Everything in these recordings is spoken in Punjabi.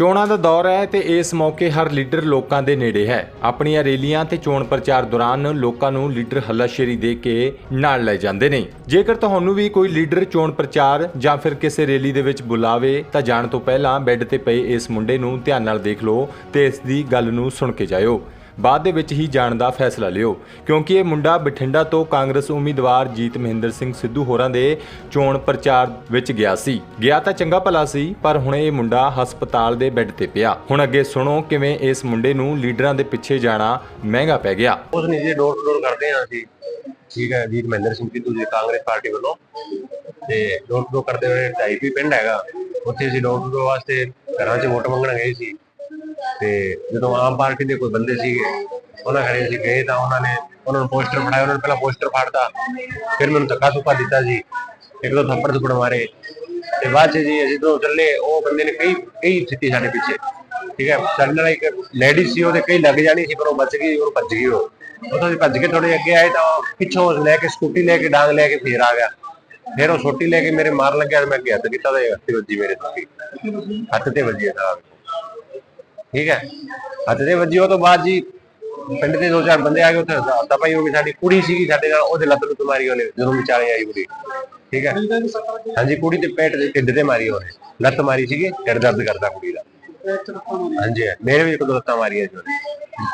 ਚੋਣਾਂ ਦਾ ਦੌਰ ਹੈ ਤੇ ਇਸ ਮੌਕੇ ਹਰ ਲੀਡਰ ਲੋਕਾਂ ਦੇ ਨੇੜੇ ਹੈ। ਆਪਣੀਆਂ ਰੈਲੀਆਂ ਤੇ ਚੋਣ ਪ੍ਰਚਾਰ ਦੌਰਾਨ ਲੋਕਾਂ ਨੂੰ ਲੀਡਰ ਹੱਲਾਸ਼ੇਰੀ ਦੇ ਕੇ ਨਾਲ ਲੈ ਜਾਂਦੇ ਨੇ। ਜੇਕਰ ਤੁਹਾਨੂੰ ਵੀ ਕੋਈ ਲੀਡਰ ਚੋਣ ਪ੍ਰਚਾਰ ਜਾਂ ਫਿਰ ਕਿਸੇ ਰੈਲੀ ਦੇ ਵਿੱਚ ਬੁਲਾਵੇ, ਤਾਂ ਜਾਣ ਤੋਂ ਪਹਿਲਾਂ ਬੈੱਡ ਤੇ ਪਏ ਇਸ ਮੁੰਡੇ ਨੂੰ ਧਿਆਨ ਨਾਲ ਦੇਖ ਲਓ ਤੇ ਇਸ ਦੀ ਗੱਲ ਨੂੰ ਸੁਣ ਕੇ ਜਾਇਓ। ਬਾਅਦ ਦੇ ਵਿੱਚ ਹੀ ਜਾਣ ਦਾ ਫੈਸਲਾ ਲਿਓ। ਕਿਉਂਕਿ ਇਹ ਮੁੰਡਾ ਬਠਿੰਡਾ ਤੋਂ ਕਾਂਗਰਸ ਉਮੀਦਵਾਰ ਜੀਤ ਮਹਿੰਦਰ ਸਿੰਘ ਸਿੱਧੂ ਹੋਰਾਂ ਦੇ ਚੋਣ ਪ੍ਰਚਾਰ ਵਿੱਚ ਗਿਆ ਸੀ। ਗਿਆ ਤਾਂ ਚੰਗਾ ਭਲਾ ਸੀ, ਪਰ ਹੁਣ ਇਹ ਮੁੰਡਾ ਹਸਪਤਾਲ ਦੇ ਬੈੱਡ ਤੇ ਪਿਆ। ਹੁਣ ਅੱਗੇ ਸੁਣੋ ਕਿਵੇਂ ਇਸ ਮੁੰਡੇ ਨੂੰ ਲੀਡਰਾਂ ਦੇ ਪਿੱਛੇ ਜਾਣਾ ਮਹਿੰਗਾ ਪੈ ਗਿਆ। ਉਸ ਨਹੀਂ ਜੀ ਡੋਰ ਡੋਰ ਕਰਦੇ ਹਾਂ ਅਸੀਂ। ਠੀਕ ਹੈ, ਜੀਤ ਮਹਿੰਦਰ ਸਿੰਘ ਸਿੱਧੂ ਜੀ ਕਾਂਗਰਸ ਪਾਰਟੀ ਵੱਲੋਂ। ਤੇ ਡੋਰ ਡੋਰ ਕਰਦੇ ਹੋਏ ਟਾਈਪੀ ਪਿੰਡ ਹੈਗਾ। ਉੱਥੇ ਅਸੀਂ ਡੋਰ ਡੋਰ ਵਾਸਤੇ ਘਰਾਂ 'ਚ ਵੋਟ ਮੰਗਣ ਗਏ ਸੀ। ਤੇ ਜਦੋਂ ਆਮ ਪਾਰਟੀ ਦੇ ਕੋਈ ਬੰਦੇ ਸੀਗੇ, ਉਹਨਾਂ ਘਰੇ ਅਸੀਂ ਗਏ ਤਾਂ ਉਹਨਾਂ ਨੇ ਉਹਨਾਂ ਨੂੰ ਪੋਸਟਰ ਫੜਾਇਆ ਉਹਨਾਂ ਨੇ ਪਹਿਲਾਂ ਪੋਸਟਰ ਫਾੜਤਾ, ਫਿਰ ਮੈਨੂੰ ਧੱਕਾ ਸੁੱਕਾ ਦਿੱਤਾ ਜੀ, ਇੱਕ ਦੋ ਥੱਪੜ ਥੱਪੜ ਮਾਰੇ। ਤੇ ਬਾਅਦ ਚ ਜੀ ਅਸੀਂ ਜਦੋਂ ਚੱਲੇ, ਉਹ ਬੰਦੇ ਨੇ ਕਈ ਕਈ ਸਿੱਟੀ ਸਾਡੇ ਪਿੱਛੇ, ਠੀਕ ਹੈ, ਸਾਡੇ ਨਾਲ ਇੱਕ ਲੇਡੀ ਸੀ, ਉਹਦੇ ਕਈ ਲੱਗ ਜਾਣੀ ਸੀ, ਪਰ ਉਹ ਬਚ ਗਈ ਉਹ ਭੱਜ ਗਈ ਉਹ। ਉਦੋਂ ਭੱਜ ਕੇ ਥੋੜੇ ਅੱਗੇ ਆਏ ਤਾਂ ਉਹ ਪਿੱਛੋਂ ਲੈ ਕੇ ਸਕੂਟੀ ਲੈ ਕੇ, ਡਾਂਗ ਲੈ ਕੇ ਫੇਰ ਆ ਗਿਆ। ਫਿਰ ਉਹ ਛੋਟੀ ਲੈ ਕੇ ਮੇਰੇ ਮਾਰ ਲੱਗਿਆ ਮੈਂ ਅੱਗੇ ਹੱਥ ਕੀਤਾ ਤੇ ਹੱਥ ਤੇ ਵੱਜੀ ਮੇਰੇ ਤੇ। ਹੱਥ ਤੇ ਵੱਜੀ ਹੈ ਠੀਕ ਹੈ? ਹੱਥ ਤੇ ਵੱਜੀ, ਉਹ ਤੋਂ ਬਾਅਦ ਜੀ ਪਿੰਡ ਦੇ ਦੋ ਚਾਰ ਬੰਦੇ ਆ ਗਏ ਉੱਥੇ। ਹੱਥਾ ਪਾਈ ਹੋ ਗਈ ਸਾਡੀ ਕੁੜੀ ਸੀਗੀ, ਸਾਡੇ ਨਾਲ ਉਹਦੇ ਲੱਤ ਨੂੰ ਮਾਰੀ ਉਹਨੇ, ਜਦੋਂ ਵਿਚਾਲੇ ਆਈ ਕੁੜੀ। ਠੀਕ ਹੈ? ਹਾਂਜੀ, ਕੁੜੀ ਤੇ ਪੇਟ ਦੇ ਢਿੱਡ ਤੇ ਮਾਰੀ ਉਹਨੇ। ਲੱਤ ਮਾਰੀ ਸੀਗੀ ਢਿੱਡ ਦਰਦ ਕਰਦਾ ਕੁੜੀ ਦਾ। ਹਾਂਜੀ, ਮੇਰੇ ਵੀ ਇੱਕ ਦੋ ਲੱਤਾਂ ਮਾਰੀਆਂ ਸੀ ਉਹਨੇ।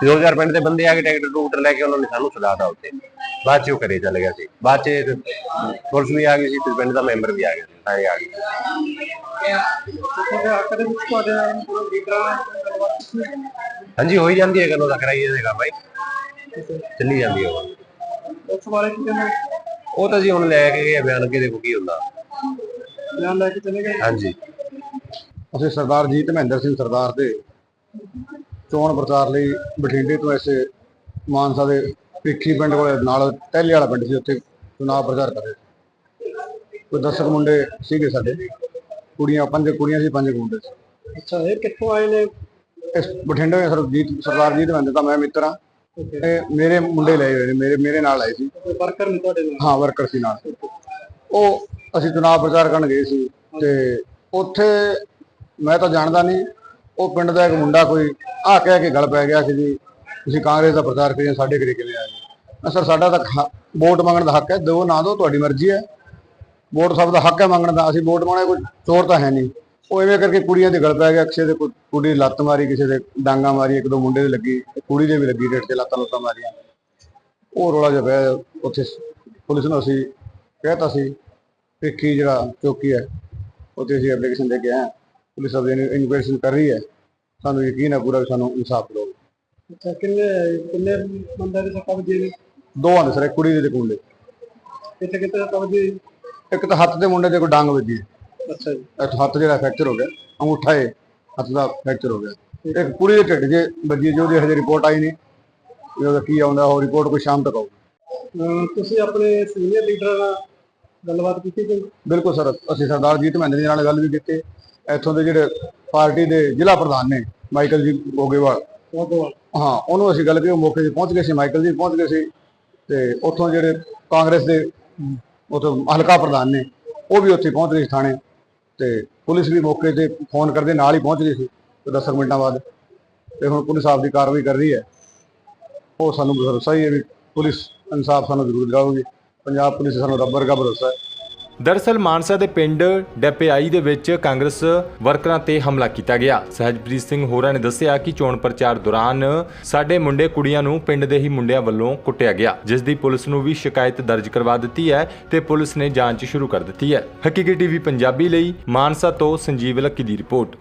ਦੋ ਪਿੰਡ ਦੇ ਬੰਦੇ ਆ ਕੇ ਟਰੈਕਟਰ ਟੂਟਰ ਲੈ ਕੇ ਉਹਨਾਂ ਨੇ ਸਾਨੂੰ ਛੁਡਾਤਾ ਉੱਥੇ। ਬਾਅਦ ਚ ਉਹ ਘਰੇ ਚੱਲ ਗਿਆ ਸੀ। ਬਾਅਦ ਚ ਪੁਲਿਸ ਵੀ ਆ ਗਈ ਸੀ ਤੇ ਪਿੰਡ ਦਾ ਮੈਂਬਰ ਵੀ ਆ ਗਿਆ ਸੀ, ਸਾਰੇ ਆ ਗਏ। ਹਾਂਜੀ ਹੋਈ ਜਾਂਦੀ ਹੈ ਗੱਲੋਂ ਦਾ ਕਰਾਈਏ ਦੇਗਾ ਬਾਈ। ਚੱਲੀ ਜਾਂਦੀ ਹੈ ਉਹ। ਉਸ ਬਾਰੇ ਕੀ ਕਹਿੰਦੇ? ਉਹ ਤਾਂ ਜੀ ਹੁਣ ਲੈ ਕੇ ਗਏ ਆ ਬਿਆਨ ਅੱਗੇ ਦੇਖੋ ਕੀ ਹੁੰਦਾ। ਬਿਆਨ ਲੈ ਕੇ ਚਲੇ ਗਏ? ਹਾਂਜੀ। ਅਸੀਂ ਸਰਦਾਰ ਜੀਤ ਮਹਿੰਦਰ ਸਿੰਘ ਸਰਦਾਰ ਦੇ ਚੋਣ ਪ੍ਰਚਾਰ ਲਈ ਬਠਿੰਡੇ ਤੋਂ ਐਸੇ ਮਾਨਸਾ ਦੇ ਭਿੱਖੀ ਪਿੰਡ ਕੋਲ ਨਾਲ ਟਹਿਲੀ ਵਾਲਾ ਪਿੰਡ ਸੀ ਉੱਥੇ ਚੁਣਾਵ ਪ੍ਰਚਾਰ ਕਰ ਰਹੇ ਸੀ। ਕੋਈ ਦਰਸ਼ਕ ਮੁੰਡੇ ਸੀਗੇ ਸਾਡੇ। ਕੁੜੀਆਂ ਪੰਜ ਕੁੜੀਆਂ ਸੀ ਪੰਜ ਮੁੰਡੇ ਸੀ। ਅੱਛਾ ਇਹ ਕਿੱਥੋਂ ਆਏ ਨੇ? ਇਸ ਬਠਿੰਡੇ ਦੇ ਸਰਜੀਤ ਸਰਦਾਰ ਜੀਤ ਮਹਿੰਦਰ ਦਾ ਮੈਂ ਮਿੱਤਰ ਹਾਂ। ਇਹ ਮੇਰੇ ਮੁੰਡੇ ਲਏ ਹੋਏ ਨੇ ਮੇਰੇ ਮੇਰੇ ਨਾਲ ਆਏ ਸੀ। ਵਰਕਰ ਨੇ ਤੁਹਾਡੇ ਨਾਲ? ਹਾਂ ਵਰਕਰ ਸੀ ਨਾਲ। ਉਹ ਅਸੀਂ ਚੁਣਾਵ ਪ੍ਰਚਾਰ ਕਰਨ ਗਏ ਸੀ ਤੇ ਉੱਥੇ ਮੈਂ ਤਾਂ ਜਾਣਦਾ ਨਹੀਂ ਉਹ ਪਿੰਡ ਦਾ ਇੱਕ ਮੁੰਡਾ ਕੋਈ ਆ ਕਹਿ ਕੇ ਗੱਲ ਪੈ ਗਿਆ ਕਿ ਜੀ ਤੁਸੀਂ ਕਾਂਗਰਸ ਦਾ ਪ੍ਰਚਾਰ ਕਰੀ ਜਾਂਦੇ, ਸਾਡੇ ਘਰੇ ਕਿਵੇਂ ਆਏ ਮੈਂ ਸਰ ਸਾਡਾ ਤਾਂ ਵੋਟ ਮੰਗਣ ਦਾ ਹੱਕ ਹੈ ਦਿਓ ਨਾ ਦਿਓ ਤੁਹਾਡੀ ਮਰਜ਼ੀ ਹੈ। ਵੋਟ ਸਭ ਦਾ ਹੱਕ ਹੈ ਮੰਗਣ ਦਾ ਅਸੀਂ ਵੋਟ ਮੰਗਣਾ ਕੋਈ ਚੋਰ ਤਾਂ ਹੈ ਨਹੀਂ। ਉਹ ਐਵੇਂ ਕਰਕੇ ਕੁੜੀਆਂ ਦੇ ਗਲ ਪੈ ਗਿਆ ਕਿਸੇ ਦੇ ਕੁੜੀ ਦੀ ਲੱਤ ਮਾਰੀ ਕਿਸੇ ਦੇ ਡਾਂਗਾ ਮਾਰੀ ਇੱਕ ਦੋ ਮੁੰਡੇ ਦੇ ਲੱਗੀ ਕੁੜੀ ਦੇ ਵੀ ਲੱਗੀ ਢਿੱਡ ਤੇ ਲੱਤਾਂ ਲੁੱਤਾਂ ਮਾਰੀਆਂ। ਉਹ ਰੋਲਾ ਜਿਹਾ ਪਿਆ ਉੱਥੇ ਪੁਲਿਸ ਨੂੰ ਅਸੀਂ ਕਹਿਤਾ ਸੀ ਕਿ ਕੀ ਜਿਹੜਾ ਚੌਕੀ ਹੈ ਉੱਥੇ ਅਸੀਂ ਐਪਲੀਕੇਸ਼ਨ ਦੇ ਕੇ ਆਏ ਹਾਂ। ਪੁਲਿਸ ਅਬ ਇਨਵੈਸਟੀਗੇਸ਼ਨ ਕਰ ਰਹੀ ਹੈ। ਸਾਨੂੰ ਯਕੀਨ ਹੈ ਪੂਰਾ ਵੀ ਸਾਨੂੰ ਇਨਸਾਫ ਦਿਓ ਅੱਛਾ ਕਿੰਨੇ ਕਿੰਨੇ ਬੰਦੇ ਦੇ ਨੇ ਦੋਵਾਂ ਦੇ ਸਰ ਕੁੜੀ ਦੇ ਤੇ ਕੁੰਡੇ ਕਿੱਥੇ ਕਿੱਥੇ ਕਬਜ਼ੇ ਇੱਕ ਤਾਂ ਹੱਥ ਦੇ ਮੁੰਡੇ ਦੇ ਕੋਈ ਡਾਂਗ ਵੱਜੀ ਹੈ। ਅੱਛਾ ਜੀ। ਹੱਥ ਜਿਹੜਾ ਫ੍ਰੈਕਚਰ ਹੋ ਗਿਆ ਅੰਗੂਠਾ ਹੈ ਹੱਥ ਦਾ ਫ੍ਰੈਕਚਰ ਹੋ ਗਿਆ। ਇੱਕ ਕੁੜੀ ਦੇ ਢਿੱਡ 'ਚ ਵੱਜੀ ਜੋ ਉਹਦੀ ਹਜੇ ਰਿਪੋਰਟ ਆਈ ਨਹੀਂ ਵੀ ਉਹਦਾ ਕੀ ਆਉਂਦਾ ਉਹ ਰਿਪੋਰਟ ਕੋਈ ਸ਼ਾਮ ਤੱਕ ਆਊਗੀ। ਤੁਸੀਂ ਆਪਣੇ ਸੀਨੀਅਰ ਲੀਡਰ ਨਾਲ ਗੱਲਬਾਤ ਕੀਤੀ ਕੋਈ? ਬਿਲਕੁਲ ਸਰ ਅਸੀਂ ਸਰਦਾਰ ਜੀਤ ਮਹਿੰਦਰ ਜੀ ਨਾਲ ਗੱਲ ਵੀ ਕੀਤੀ। ਇੱਥੋਂ ਦੇ ਜਿਹੜੇ ਪਾਰਟੀ ਦੇ ਜ਼ਿਲ੍ਹਾ ਪ੍ਰਧਾਨ ਨੇ ਮਾਈਕਲ ਜੀ ਗੋਗੇਵਾਲ ਹਾਂ ਉਹਨੂੰ ਅਸੀਂ ਗੱਲ ਕੀਤੀ ਉਹ ਮੌਕੇ ਤੇ ਪਹੁੰਚ ਗਏ ਸੀ ਮਾਈਕਲ ਜੀ ਪਹੁੰਚ ਗਏ ਸੀ। ਤੇ ਉੱਥੋਂ ਜਿਹੜੇ ਕਾਂਗਰਸ ਦੇ ਉੱਥੋਂ ਹਲਕਾ ਪ੍ਰਧਾਨ ਨੇ ਉਹ ਵੀ ਉੱਥੇ ਪਹੁੰਚ ਗਏ ਸੀ ਥਾਣੇ। ਤੇ ਪੁਲਿਸ ਵੀ ਮੌਕੇ ਤੇ ਫੋਨ ਕਰਦੇ, ਨਾਲ ਹੀ ਪਹੁੰਚ ਗਈ ਸੀ, ਤੇ 10 ਮਿੰਟਾਂ ਬਾਅਦ। ਤੇ ਹੁਣ ਪੁਲਿਸ ਆਪ ਦੀ ਕਾਰਵਾਈ ਕਰ ਰਹੀ ਹੈ। ਉਹ ਸਾਨੂੰ ਭਰੋਸਾ ਹੀ ਹੈ ਵੀ ਪੁਲਿਸ ਇਨਸਾਫ ਸਾਨੂੰ ਜ਼ਰੂਰ ਦਿਲਾਊਗੀ ਪੰਜਾਬ ਪੁਲਿਸ ਸਾਨੂੰ ਰੱਬ ਵਰਗਾ ਭਰੋਸਾ ਹੈ। ਦਰਅਸਲ ਮਾਨਸਾ ਦੇ ਪਿੰਡ ਡੈਪਿਆਈ ਦੇ ਵਿੱਚ ਕਾਂਗਰਸ ਵਰਕਰਾਂ ਤੇ ਹਮਲਾ ਕੀਤਾ ਗਿਆ। ਸਹਿਜਪ੍ਰੀਤ ਸਿੰਘ ਹੋਰਾਂ ਨੇ ਦੱਸਿਆ ਕਿ ਚੋਣ ਪ੍ਰਚਾਰ ਦੌਰਾਨ ਸਾਡੇ ਮੁੰਡੇ ਕੁੜੀਆਂ ਨੂੰ ਪਿੰਡ ਦੇ ਹੀ ਮੁੰਡਿਆਂ ਵੱਲੋਂ ਕੁੱਟਿਆ ਗਿਆ। ਜਿਸ ਦੀ ਪੁਲਿਸ ਨੂੰ ਵੀ ਸ਼ਿਕਾਇਤ ਦਰਜ ਕਰਵਾ ਦਿੱਤੀ ਹੈ ਤੇ ਪੁਲਿਸ ਨੇ ਜਾਂਚ ਸ਼ੁਰੂ ਕਰ ਦਿੱਤੀ ਹੈ। ਹਕੀਕੀ ਟੀਵੀ ਪੰਜਾਬੀ ਲਈ ਮਾਨਸਾ ਤੋਂ ਸੰਜੀਵ ਲੱਕੀ ਦੀ ਰਿਪੋਰਟ।